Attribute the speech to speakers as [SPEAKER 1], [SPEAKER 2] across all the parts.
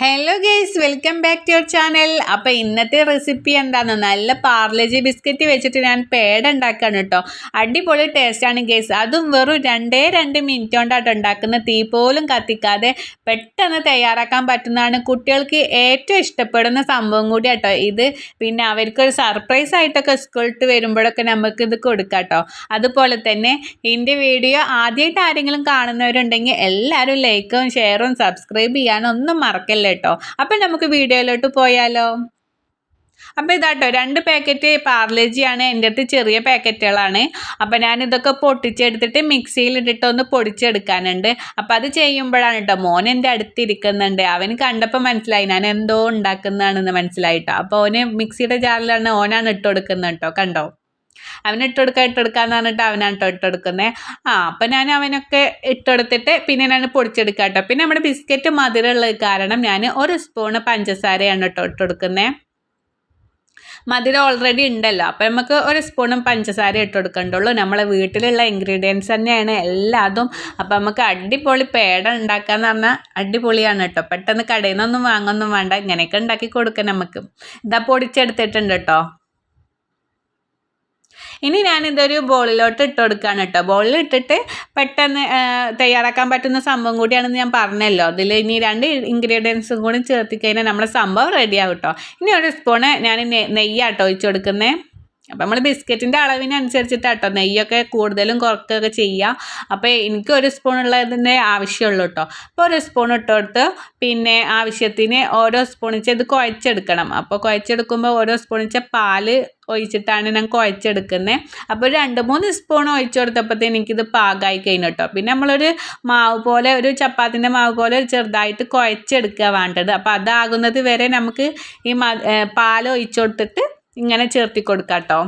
[SPEAKER 1] Hello guys welcome back to your channel അപ്പോൾ ഇന്നത്തെ recipe എന്താണെന്ന് നല്ല പാർലേജി ബിസ്ക്കറ്റ് വെച്ചിട്ട് ഞാൻ പേട ഉണ്ടാക്കുകയാണ് കേട്ടോ. അടിപൊളി ടേസ്റ്റാണ് ഗേസ് അതും വെറും രണ്ടേ രണ്ട് മിനിറ്റ് കൊണ്ടാണ് ഉണ്ടാക്കുന്ന. തീ പോലും കത്തിക്കാതെ പെട്ടെന്ന് തയ്യാറാക്കാൻ പറ്റുന്നതാണ് കുട്ടികൾക്ക് ഏറ്റവും ഇഷ്ടപ്പെടുന്ന സംഭവം കൂടി കേട്ടോ ഇത്. പിന്നെ അവർക്കൊരു സർപ്രൈസ് ആയിട്ടൊക്കെ സ്കൂളിട്ട് വരുമ്പോഴൊക്കെ നമുക്ക് ഇത് കൊടുക്കാം കേട്ടോ അതുപോലെ തന്നെ എന്റെ വീഡിയോ ആദ്യമായിട്ട് ആരെങ്കിലും കാണുന്നവരുണ്ടെങ്കിൽ എല്ലാവരും ലൈക്കും ഷെയറും സബ്സ്ക്രൈബ് ചെയ്യാനും ഒന്നും മറക്കല്ലേ കേട്ടോ. അപ്പം നമുക്ക് വീഡിയോയിലോട്ട് പോയാലോ? അപ്പോൾ ഇതാട്ടോ രണ്ട് പാക്കറ്റ് പാർലേജിയാണ് എന്റെ അടുത്ത് ചെറിയ പാക്കറ്റുകളാണ്. അപ്പോൾ ഞാനിതൊക്കെ പൊട്ടിച്ചെടുത്തിട്ട് മിക്സിയിലിട്ടിട്ട് ഒന്ന് പൊടിച്ചെടുക്കാനുണ്ട്. അപ്പോൾ അത് ചെയ്യുമ്പോഴാണ് കേട്ടോ മോൻ എന്റെ അടുത്തിരിക്കുന്നുണ്ട്. അവന് കണ്ടപ്പോൾ മനസ്സിലായി ഞാൻ എന്തോ ഉണ്ടാക്കുന്നതാണെന്ന് മനസ്സിലായിട്ടോ അപ്പോൾ ഓന് മിക്സിയുടെ ജാറിലാണ് ഓനാണ് ഇട്ട് കൊടുക്കുന്നത് കേട്ടോ കണ്ടോ? അവന് ഇട്ടെടുക്കുക ഇട്ടെടുക്കാന്ന് പറഞ്ഞിട്ട് അവനാണ് കേട്ടോ ഇട്ടെടുക്കുന്നത് ആ അപ്പം ഞാൻ അവനൊക്കെ ഇട്ടെടുത്തിട്ട് പിന്നെ ഞാൻ പൊടിച്ചെടുക്കാം കേട്ടോ പിന്നെ നമ്മുടെ ബിസ്ക്കറ്റ് മധുരമുള്ളത് കാരണം ഞാൻ ഒരു സ്പൂണ് പഞ്ചസാരയാണ് കേട്ടോ ഇട്ടെടുക്കുന്നത് മധുരം ഓൾറെഡി ഉണ്ടല്ലോ. അപ്പം നമുക്ക് ഒരു സ്പൂണും പഞ്ചസാര ഇട്ട് കൊടുക്കണ്ടുള്ളൂ നമ്മളെ വീട്ടിലുള്ള ഇൻഗ്രീഡിയൻസ് തന്നെയാണ് എല്ലാതും. അപ്പം നമുക്ക് അടിപൊളി പേട ഉണ്ടാക്കാന്ന് പറഞ്ഞാൽ അടിപൊളിയാണ് കേട്ടോ പെട്ടെന്ന് കടയിൽ നിന്നൊന്നും വാങ്ങൊന്നും വേണ്ട. ഇങ്ങനെയൊക്കെ ഉണ്ടാക്കി കൊടുക്കാം നമുക്ക്. ഇതാ പൊടിച്ചെടുത്തിട്ടുണ്ട് കേട്ടോ ഇനി ഞാൻ ഇതൊരു ബോളിലോട്ട് ഇട്ട് കൊടുക്കുകയാണ് കേട്ടോ. ബോളിൽ ഇട്ടിട്ട് പെട്ടെന്ന് തയ്യാറാക്കാൻ പറ്റുന്ന സംഭവം കൂടിയാണെന്ന് ഞാൻ പറഞ്ഞല്ലോ. അതിൽ ഇനി രണ്ട് ഇൻഗ്രീഡിയൻസും കൂടി ചേർത്തി കഴിഞ്ഞാൽ നമ്മുടെ സംഭവം റെഡിയാകും കേട്ടോ. ഇനി ഒരു സ്പൂണ് ഞാൻ നെയ്യാട്ടോ ഒഴിച്ചു കൊടുക്കുന്നത് അപ്പം നമ്മൾ ബിസ്ക്കറ്റിന്റെ അളവിനനുസരിച്ചിട്ട് കേട്ടോ നെയ്യൊക്കെ കൂടുതലും കുറക്കുകയൊക്കെ ചെയ്യുക അപ്പോൾ എനിക്ക് ഒരു സ്പൂൺ ഉള്ളതിന്റെ ആവശ്യമുള്ളൂ കേട്ടോ അപ്പോൾ ഒരു സ്പൂൺ ഇട്ട് കൊടുത്ത് പിന്നെ ആവശ്യത്തിന് ഓരോ സ്പൂണിച്ച് ഇത് കുഴച്ചെടുക്കണം. അപ്പോൾ കുഴച്ചെടുക്കുമ്പോൾ ഓരോ സ്പൂണിച്ച പാൽ ഒഴിച്ചിട്ടാണ് ഞാൻ കുഴച്ചെടുക്കുന്നത് അപ്പോൾ രണ്ട് മൂന്ന് സ്പൂൺ ഒഴിച്ചു കൊടുത്തപ്പോഴത്തേ എനിക്കിത് പാകമായി കഴിഞ്ഞു കേട്ടോ പിന്നെ നമ്മളൊരു മാവ് പോലെ ഒരു ചപ്പാത്തിന്റെ മാവ് പോലെ ചെറുതായിട്ട് കുഴച്ചെടുക്കുക വേണ്ടത്. അപ്പോൾ അതാകുന്നത് വരെ നമുക്ക് ഈ പാൽ ഒഴിച്ചു കൊടുത്തിട്ട് ഇങ്ങനെ ചേർത്തി കൊടുക്കാട്ടോ.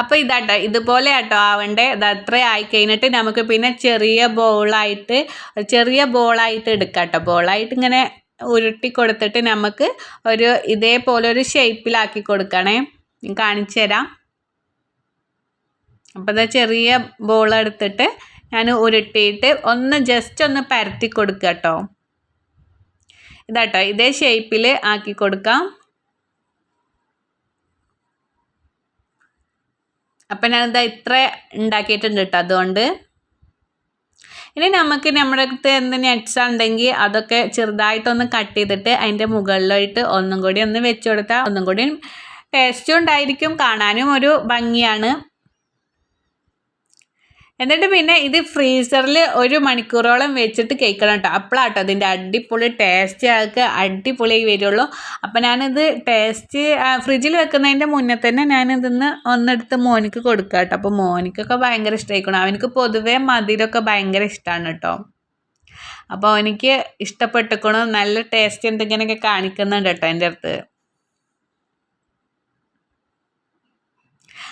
[SPEAKER 1] അപ്പോൾ ഇതാട്ടോ ഇതുപോലെ ആട്ടോ ആവണ്ടേ. ഇത് അത്ര ആയി കഴിഞ്ഞിട്ട് നമുക്ക് പിന്നെ ചെറിയ ബോളായിട്ട് ചെറിയ ബോളായിട്ട് എടുക്കാട്ടോ. കേട്ടോ ബോളായിട്ട് ഇങ്ങനെ ഉരുട്ടി കൊടുത്തിട്ട് നമുക്ക് ഒരു ഇതേപോലെ ഒരു ഷേപ്പിലാക്കി കൊടുക്കണേ. കാണിച്ചു തരാം അപ്പോൾ ഇതാ ചെറിയ ബോൾ എടുത്തിട്ട് ഞാൻ ഉരുട്ടിയിട്ട് ഒന്ന് ജസ്റ്റ് ഒന്ന് പരത്തി കൊടുക്കുക കേട്ടോ ഇതാട്ടോ ഇതേ ഷേപ്പിൽ ആക്കി കൊടുക്കാം. അപ്പം ഞാനിതാ ഇത്ര ഉണ്ടാക്കിയിട്ടുണ്ട് കേട്ടോ അതുകൊണ്ട്. ഇനി നമുക്ക് നമ്മുടെ അടുത്ത് എന്ത് നട്ട്സ് ഉണ്ടെങ്കിൽ അതൊക്കെ ചെറുതായിട്ടൊന്ന് കട്ട് ചെയ്തിട്ട് അതിന്റെ മുകളിലായിട്ട് ഒന്നും കൂടി ഒന്ന് വെച്ച് കൊടുത്താൽ ഒന്നും കൂടി ടേസ്റ്റും ഉണ്ടായിരിക്കും കാണാനും ഒരു ഭംഗിയാണ്. എന്നിട്ട് പിന്നെ ഇത് ഫ്രീസറിൽ ഒരു മണിക്കൂറോളം വെച്ചിട്ട് കേൾക്കണം കേട്ടോ. അപ്പോഴാട്ടോ അതിന്റെ അടിപൊളി ടേസ്റ്റ് ആൾക്ക് അടിപൊളിയായി വരുള്ളൂ. അപ്പോൾ ഞാനിത് ടേസ്റ്റ് ഫ്രിഡ്ജിൽ വെക്കുന്നതിന്റെ മുന്നേ തന്നെ ഞാനിതിന്ന് ഒന്നെടുത്ത് മോനിക്ക് കൊടുക്കുക കേട്ടോ. അപ്പോൾ മോനിക്കൊക്കെ ഭയങ്കര ഇഷ്ടമായിക്കണം അവനക്ക് പൊതുവേ മധുരമൊക്കെ ഭയങ്കര ഇഷ്ടമാണ് കേട്ടോ. അപ്പോൾ എനിക്ക് ഇഷ്ടപ്പെട്ടിക്കണം. നല്ല ടേസ്റ്റ് എന്തെങ്കിലുമൊക്കെ കാണിക്കുന്നുണ്ട് കേട്ടോ എന്റെ അടുത്ത്.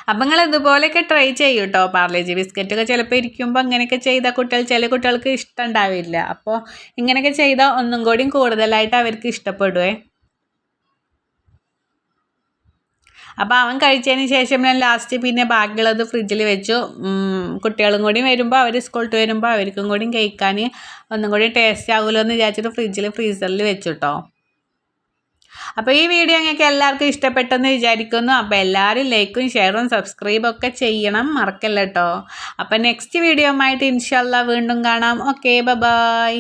[SPEAKER 1] അപ്പം നിങ്ങൾ ഇതുപോലെയൊക്കെ ട്രൈ ചെയ്യൂ കേട്ടോ പാർലേജി ബിസ്ക്കറ്റൊക്കെ ചിലപ്പോൾ ഇരിക്കുമ്പോൾ അങ്ങനെയൊക്കെ ചെയ്താൽ കുട്ടികൾ ചില കുട്ടികൾക്ക് ഇഷ്ടം ഉണ്ടാവില്ല. അപ്പോൾ ഇങ്ങനെയൊക്കെ ചെയ്താൽ ഒന്നും കൂടിയും കൂടുതലായിട്ട് അവർക്ക് ഇഷ്ടപ്പെടുവേ. അപ്പോൾ അവൻ കഴിച്ചതിന് ശേഷം ഞാൻ ലാസ്റ്റ് പിന്നെ ബാക്കിയുള്ളത് ഫ്രിഡ്ജിൽ വെച്ചു. കുട്ടികളും കൂടി വരുമ്പോൾ അവർ സ്കൂളിട്ട് വരുമ്പോൾ അവർക്കും കൂടി കഴിക്കാൻ ഒന്നും കൂടി ടേസ്റ്റ് ആകുമല്ലോ എന്ന് വിചാരിച്ചിട്ട് ഫ്രിഡ്ജിൽ ഫ്രീസറിൽ വെച്ചു കേട്ടോ അപ്പോൾ ഈ വീഡിയോ നിങ്ങൾക്ക് എല്ലാവർക്കും ഇഷ്ടപ്പെട്ടെന്ന് വിചാരിക്കുന്നു. അപ്പോൾ എല്ലാവരും ലൈക്കും ഷെയറും സബ്സ്ക്രൈബും ഒക്കെ ചെയ്യണം. മറക്കല്ല കേട്ടോ അപ്പോൾ നെക്സ്റ്റ് വീഡിയോ ആയിട്ട് ഇൻഷല്ല വീണ്ടും കാണാം. Okay bye